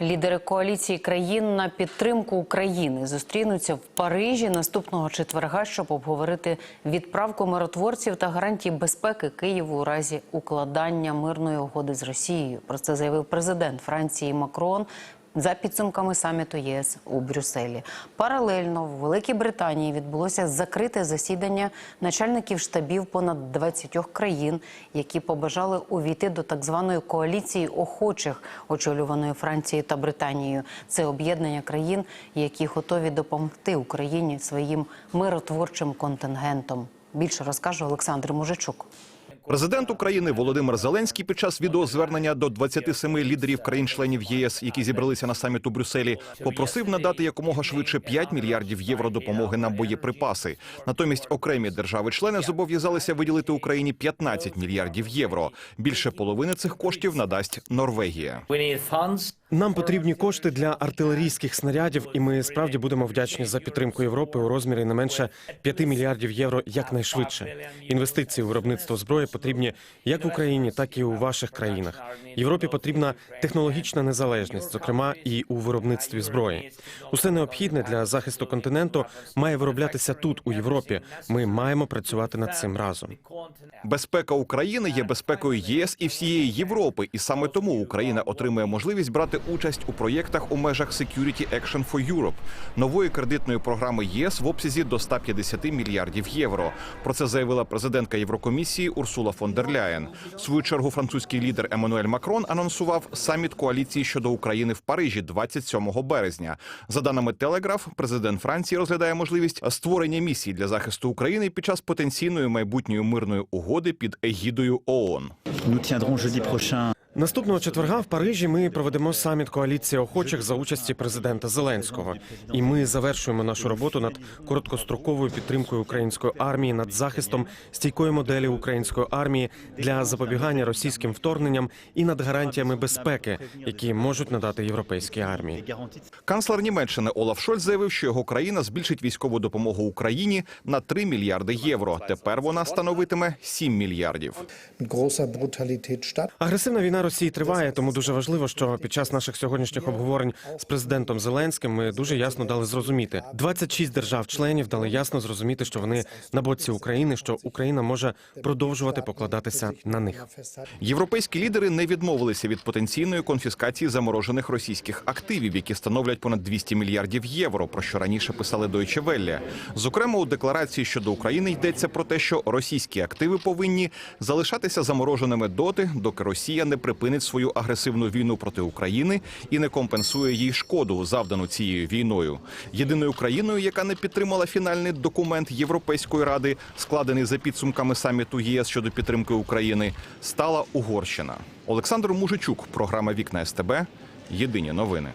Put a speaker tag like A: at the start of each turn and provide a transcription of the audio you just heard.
A: Лідери коаліції країн на підтримку України зустрінуться в Парижі наступного четверга, щоб обговорити відправку миротворців та гарантії безпеки Києву у разі укладання мирної угоди з Росією. Про це заявив президент Франції Макрон. За підсумками саміту ЄС у Брюсселі, паралельно в Великій Британії відбулося закрите засідання начальників штабів понад 20 країн, які побажали увійти до так званої коаліції охочих, очолюваної Францією та Британією. Це об'єднання країн, які готові допомогти Україні своїм миротворчим контингентом. Більше розкаже Олександр Мужичук.
B: Президент України Володимир Зеленський під час відеозвернення до 27 лідерів країн-членів ЄС, які зібралися на саміт у Брюсселі, попросив надати якомога швидше 5 мільярдів євро допомоги на боєприпаси. Натомість окремі держави-члени зобов'язалися виділити Україні 15 мільярдів євро. Більше половини цих коштів надасть Норвегія.
C: Нам потрібні кошти для артилерійських снарядів, і ми справді будемо вдячні за підтримку Європи у розмірі не менше 5 мільярдів євро якнайшвидше. Інвестиції у виробництво зброї потрібні як в Україні, так і у ваших країнах. Європі потрібна технологічна незалежність, зокрема і у виробництві зброї. Усе необхідне для захисту континенту має вироблятися тут, у Європі. Ми маємо працювати над цим разом.
B: Безпека України є безпекою єС і всієї Європи, і саме тому Україна отримує можливість брати участь у проєктах у межах Security Action for Europe, нової кредитної програми ЄС в обсязі до 150 мільярдів євро. Про це заявила президентка Єврокомісії Урсула фон дер Ляєн. В свою чергу французький лідер Еммануель Макрон анонсував саміт коаліції щодо України в Парижі 27 березня. За даними Телеграф, президент Франції розглядає можливість створення місії для захисту України під час потенційної майбутньої мирної угоди під егідою ООН.
C: Наступного четверга в Парижі ми проведемо саміт коаліції охочих за участі президента Зеленського. І ми завершуємо нашу роботу над короткостроковою підтримкою української армії, над захистом стійкої моделі української армії для запобігання російським вторгненням і над гарантіями безпеки, які можуть надати європейській армії.
B: Канцлер Німеччини Олаф Шольц заявив, що його країна збільшить військову допомогу Україні на 3 мільярди євро. Тепер вона становитиме 7 мільярдів.
C: Агресивна війна Росії триває, тому дуже важливо, що під час наших сьогоднішніх обговорень з президентом Зеленським ми дуже ясно дали зрозуміти. 26 держав-членів дали ясно зрозуміти, що вони на боці України, що Україна може продовжувати покладатися на них.
B: Європейські лідери не відмовилися від потенційної конфіскації заморожених російських активів, які становлять понад 200 мільярдів євро. Про що раніше писали Deutsche Welle. Зокрема, у декларації щодо України йдеться про те, що російські активи повинні залишатися замороженими доти, доки Росія не припинить свою агресивну війну проти України і не компенсує їй шкоду, завдану цією війною. Єдиною країною, яка не підтримала фінальний документ Європейської ради, складений за підсумками саміту ЄС щодо підтримки України, стала Угорщина. Олександр Мужичук, програма Вікна СТБ. Єдині новини.